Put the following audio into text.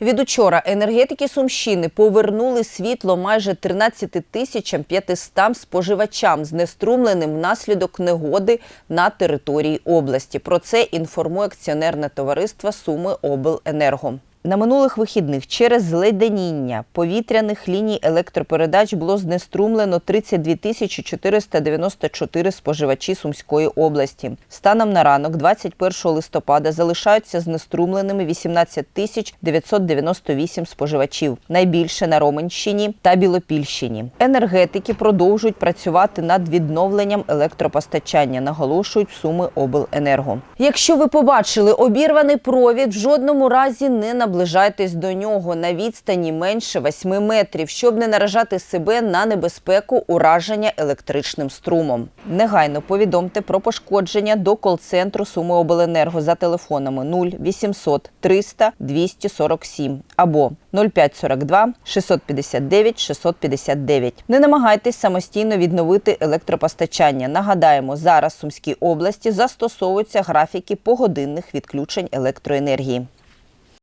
Від учора енергетики Сумщини повернули світло майже 13 тисячам 500 споживачам, знеструмленим внаслідок негоди на території області. Про це інформує акціонерне товариство Суми Обленерго. На минулих вихідних через зледеніння повітряних ліній електропередач було знеструмлено 32 тисячі 494 споживачі Сумської області. Станом на ранок, 21 листопада, залишаються знеструмленими 18 тисяч 998 споживачів. Найбільше на Роменщині та Білопільщині. Енергетики продовжують працювати над відновленням електропостачання, наголошують Суми Обленерго. Якщо ви побачили обірваний провід, в жодному разі не наближайтесь до нього на відстані менше 8 метрів, щоб не наражати себе на небезпеку ураження електричним струмом. Негайно повідомте про пошкодження до кол-центру Суми Обленерго за телефонами 0800 300 247 або 0542 659 659. Не намагайтесь самостійно відновити електропостачання. Нагадаємо, зараз в Сумській області застосовуються графіки погодинних відключень електроенергії.